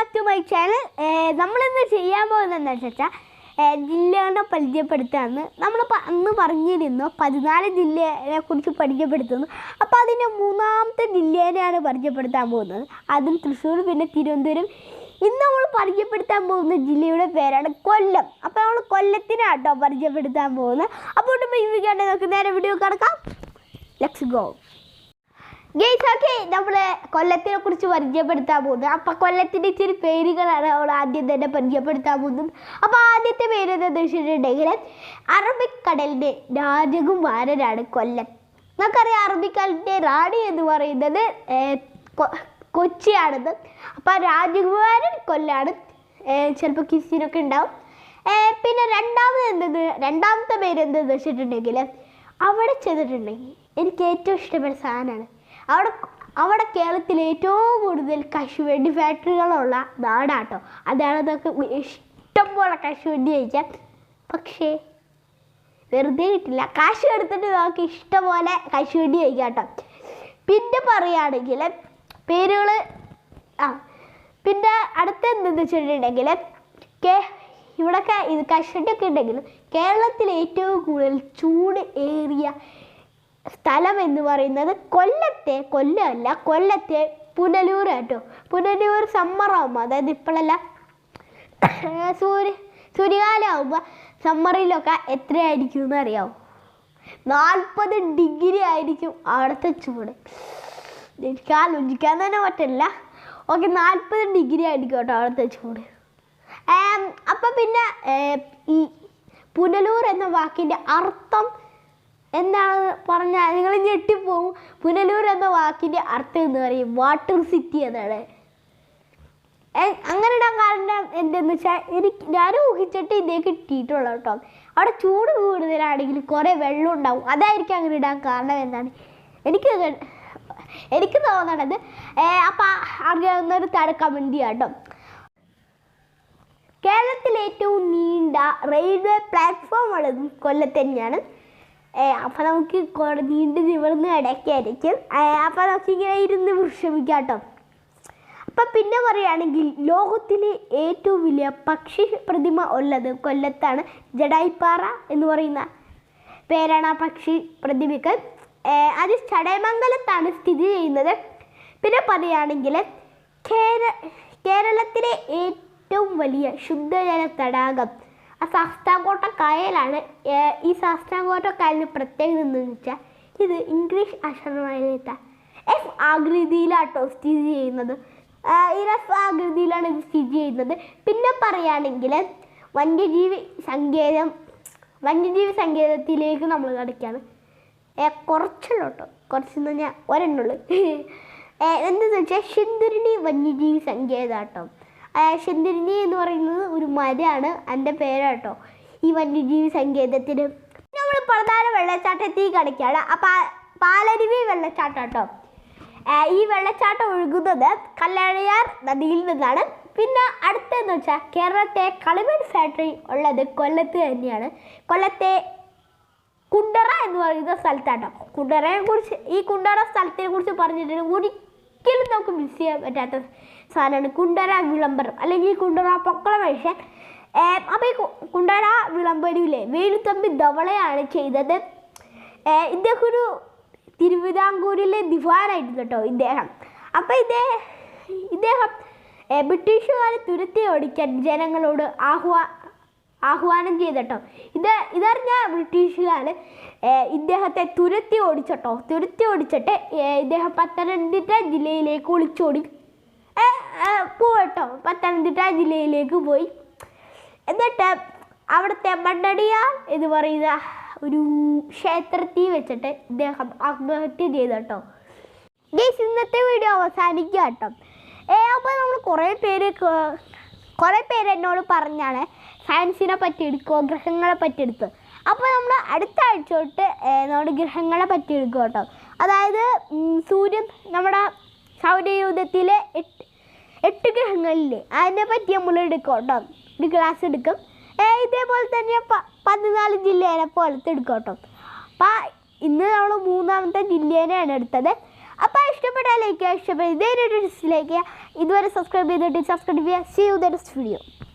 Back to my channel നമ്മളിന്ന് ചെയ്യാൻ പോകുന്നത് എന്താണെന്ന് വെച്ചാൽ ജില്ലകളെ പരിചയപ്പെടുത്തുകയാണ് നമ്മൾ അന്ന് പറഞ്ഞിരുന്നു പതിനാല് ജില്ലയെ കുറിച്ച് പരിചയപ്പെടുത്തുന്നു. അപ്പോൾ അതിന്റെ മൂന്നാമത്തെ ജില്ലേനെയാണ് പരിചയപ്പെടുത്താൻ പോകുന്നത്. അതും തൃശ്ശൂർ പിന്നെ തിരുവനന്തപുരം. ഇന്ന് നമ്മൾ പരിചയപ്പെടുത്താൻ പോകുന്ന ജില്ലയുടെ പേരാണ് കൊല്ലം. അപ്പോൾ നമ്മൾ കൊല്ലത്തിനാട്ടോ പരിചയപ്പെടുത്താൻ പോകുന്നത്. അപ്പോൾ ഇവിടെ വീഡിയോ നമുക്ക് നേരെ വീഡിയോ കിടക്കാം. ലെറ്റ്സ് ഗോ ഗെയ്സ് ഓക്കെ നമ്മൾ കൊല്ലത്തിനെ കുറിച്ച് പരിചയപ്പെടുത്താൻ പോകുന്നത് അപ്പം കൊല്ലത്തിന്റെ ഇച്ചിരി പേരുകളാണ് നമ്മൾ ആദ്യം തന്നെ പരിചയപ്പെടുത്താൻ പോകുന്നത്. അപ്പോൾ ആദ്യത്തെ പേര് എന്താണെന്ന് വെച്ചിട്ടുണ്ടെങ്കിൽ അറബിക്കടലിന്റെ രാജകുമാരനാണ് കൊല്ലം. നമുക്കറിയാം അറബിക്കടലിന്റെ റാണി എന്ന് പറയുന്നത് കൊച്ചിയാണെന്ന്. അപ്പോൾ രാജകുമാരൻ കൊല്ലാണ്. ചിലപ്പോൾ കിസിനൊക്കെ ഉണ്ടാവും. പിന്നെ രണ്ടാമത് എന്തെന്ന് രണ്ടാമത്തെ പേര് എന്തെന്ന് വെച്ചിട്ടുണ്ടെങ്കിൽ അവിടെ ചെന്നിട്ടുണ്ടെങ്കിൽ എനിക്ക് ഏറ്റവും ഇഷ്ടപ്പെട്ട സാധനമാണ് അവിടെ അവിടെ കേരളത്തിൽ ഏറ്റവും കൂടുതൽ കശുവണ്ടി ഫാക്ടറികളുള്ള നാടാട്ടോ. അതാണ് അതൊക്കെ ഇഷ്ടം പോലെ കശുവണ്ടി കഴിക്കാൻ. പക്ഷേ വെറുതെ കിട്ടില്ല കാശ് എടുത്തിട്ട് നമുക്ക് ഇഷ്ടംപോലെ കശുവണ്ടി കഴിക്കാം കേട്ടോ പിന്നെ പറയുകയാണെങ്കിൽ പേരുകൾ ആ പിന്നെ അടുത്ത എന്തെന്ന് വെച്ചിട്ടുണ്ടെങ്കിൽ കേ ഇവിടെയൊക്കെ ഇത് കശുവണ്ടിയൊക്കെ ഉണ്ടെങ്കിലും കേരളത്തിൽ ഏറ്റവും കൂടുതൽ ചൂട് ഏറിയ സ്ഥലം എന്ന് പറയുന്നത് കൊല്ലത്തെ കൊല്ലമല്ല കൊല്ലത്തെ പുനലൂർ കേട്ടോ. പുനലൂർ സമ്മറാകുമ്പോൾ അതായത് ഇപ്പോഴല്ല സൂര്യ സൂര്യകാലമാകുമ്പോൾ സമ്മറിലൊക്കെ എത്രയായിരിക്കും എന്ന് അറിയാമോ നാൽപ്പത് ഡിഗ്രി ആയിരിക്കും അവിടുത്തെ ചൂട്. എനിക്ക് ആലോചിക്കാൻ തന്നെ പറ്റില്ല ഓക്കെ നാൽപ്പത് ഡിഗ്രി ആയിരിക്കും കേട്ടോ അവിടുത്തെ ചൂട്. അപ്പം പിന്നെ ഈ പുനലൂർ എന്ന വാക്കിന്റെ അർത്ഥം പറഞ്ഞാൽ നിങ്ങൾ ഞെട്ടിപ്പോവും പുനലൂർ എന്ന വാക്കിന്റെ അർത്ഥം എന്ന് പറയും. വാട്ടർ സിറ്റി എന്നാണ്. അങ്ങനെ ഇടാൻ കാരണം എന്തെന്ന് വെച്ചാൽ എനിക്ക് ഞാൻ ഊഹിച്ചിട്ട് ഇതേ കിട്ടിയിട്ടുള്ളൂ കേട്ടോ. അവിടെ ചൂട് കൂടുതലാണെങ്കിൽ കുറേ വെള്ളം ഉണ്ടാവും. അതായിരിക്കും അങ്ങനെ ഇടാൻ കാരണം എന്നാണ് എനിക്ക് എനിക്ക് തോന്നണത് അപ്പം അറിയാവുന്നൊരു തട കമന്റ് ചെയ്യാം കേട്ടോ. കേരളത്തിലെ ഏറ്റവും നീണ്ട റെയിൽവേ പ്ലാറ്റ്ഫോം ഉള്ളത് കൊല്ലത്ത് തന്നെയാണ്. അപ്പം നമുക്ക് നീണ്ട് നിവർന്ന് അപ്പം നമുക്ക് ഇങ്ങനെ ഇരുന്ന് വിഷമിക്കാം കേട്ടോ അപ്പം പിന്നെ പറയുകയാണെങ്കിൽ ലോകത്തിലെ ഏറ്റവും വലിയ പക്ഷി പ്രതിമ ഉള്ളത് കൊല്ലത്താണ് ജഡായിപ്പാറ എന്ന് പറയുന്ന പേരാണ് ആ പക്ഷി പ്രതിമയ്ക്ക് അത് ചടയമംഗലത്താണ് സ്ഥിതി ചെയ്യുന്നത്. പിന്നെ പറയുകയാണെങ്കിൽ കേര കേരളത്തിലെ ഏറ്റവും വലിയ ശുദ്ധജല തടാകം ആ ശാസ്താംകോട്ട കായലാണ്. ഈ ശാസ്താംകോട്ട കായലിന് പ്രത്യേകത എന്താണെന്ന് വെച്ചാൽ ഇത് ഇംഗ്ലീഷ് അക്ഷരമായിട്ട് എഫ് ആകൃതിയിലാട്ടോ സ്ഥിതി ചെയ്യുന്നത്. ഈ എഫ് ആകൃതിയിലാണ് ഇത് സ്ഥിതി ചെയ്യുന്നത്. പിന്നെ പറയുകയാണെങ്കിൽ വന്യജീവി സങ്കേതം വന്യജീവി സങ്കേതത്തിലേക്ക് നമ്മൾ കിടക്കുകയാണ് കുറച്ചുള്ളൂ കേട്ടോ. കുറച്ചെന്ന് പറഞ്ഞാൽ ഒരെണ്ണുള്ളൂ എന്തെന്ന് വെച്ചാൽ ഷിന്ദുരിണി വന്യജീവി സങ്കേതം കേട്ടോ ശിന്തുരിണി എന്ന് പറയുന്നത് ഒരു മരമാണ്. എന്റെ പേരാട്ടോ. ഈ വന്യജീവി സങ്കേതത്തിന്. നമ്മൾ പ്രധാന വെള്ളച്ചാട്ടത്തിൽ കിടക്കുകയാണ്. അപ്പം പാലരുവി വെള്ളച്ചാട്ടം കേട്ടോ. ഈ വെള്ളച്ചാട്ടം ഒഴുകുന്നത് കല്ലഴയാർ നദിയിൽ നിന്നാണ്. പിന്നെ അടുത്തെന്ന് വെച്ചാൽ കേരളത്തെ കളിമൺ ഫാക്ടറി ഉള്ളത് കൊല്ലത്ത് തന്നെയാണ്. കൊല്ലത്തെ കുണ്ടറ എന്ന് പറയുന്ന സ്ഥലത്താട്ടോ. കുണ്ടറയെ കുറിച്ച് ഈ കുണ്ടറ സ്ഥലത്തെ കുറിച്ച് പറഞ്ഞിട്ടുണ്ടെങ്കിൽ ഒരിക്കലും നമുക്ക് മിസ് ചെയ്യാൻ പറ്റാത്ത സാധനമാണ്. കുണ്ടറ വിളംബരം. അല്ലെങ്കിൽ കുണ്ടറ പൊക്കളമേഷൻ അപ്പോൾ ഈ കുണ്ടര വിളംബരമില്ലേ വേലുത്തമ്പി ധവളയാണ് ചെയ്തത്. ഇദ്ദേഹം ഒരു തിരുവിതാംകൂറിലെ ദിവാനായിരുന്നു കേട്ടോ ഇദ്ദേഹം. അപ്പോൾ ഇദ്ദേഹം ഇദ്ദേഹം ബ്രിട്ടീഷുകാരെ തുരത്തി ഓടിക്കാൻ ജനങ്ങളോട് ആഹ്വാ ആഹ്വാനം ചെയ്തട്ടോ. ഇത് ഇതറിഞ്ഞ ബ്രിട്ടീഷുകാർ ഇദ്ദേഹത്തെ തുരത്തി ഓടിച്ചട്ടോ. തുരത്തി ഓടിച്ചിട്ട് ഇദ്ദേഹം പത്തനംതിട്ട ജില്ലയിലേക്ക് ഒളിച്ചോടി. പോവട്ടോ പത്തനംതിട്ട ജില്ലയിലേക്ക് പോയി. എന്നിട്ട് അവിടുത്തെ മണ്ണടിയ എന്ന് പറയുന്ന ഒരു ക്ഷേത്രത്തിൽ വെച്ചിട്ട് ഇദ്ദേഹം ആത്മഹത്യ ചെയ്തട്ടോ ഗേസ് ഇന്നത്തെ വീഡിയോ അവസാനിക്കുക കേട്ടോ. ഏ അപ്പോൾ നമ്മൾ കുറേ പേര് കുറേ പേര് എന്നോട് പറഞ്ഞാണ് സയൻസിനെ പറ്റി എടുക്കുമോ ഗ്രഹങ്ങളെ പറ്റി എടുത്ത്. അപ്പോൾ നമ്മൾ അടുത്ത ആഴ്ച തൊട്ട് നമ്മുടെ ഗ്രഹങ്ങളെ പറ്റി എടുക്കും കേട്ടോ. അതായത് സൂര്യൻ നമ്മുടെ സൗരയൂഥത്തിലെ എട്ട് എട്ട് ഗ്രഹങ്ങളില്ലേ അതിനെ പറ്റി നമ്മൾ എടുക്കും കേട്ടോ. ഒരു ക്ലാസ് എടുക്കും. ഇതേപോലെ തന്നെ പതിനാല് ജില്ലേനെ പോലത്തെ എടുക്കും കേട്ടോ. അപ്പം ഇന്ന് നമ്മൾ മൂന്നാമത്തെ ജില്ലേനെയാണ് എടുത്തത്. അപ്പോൾ ഇഷ്ടപ്പെട്ട ലൈക്ക് ചെയ്യുക ഇഷ്ടപ്പെട്ട ഇതേ ഒരു ലൈക്ക് ഇതുവരെ സബ്സ്ക്രൈബ് ചെയ്തിട്ട് സബ്സ്ക്രൈബ് ചെയ്യുക. See you the next video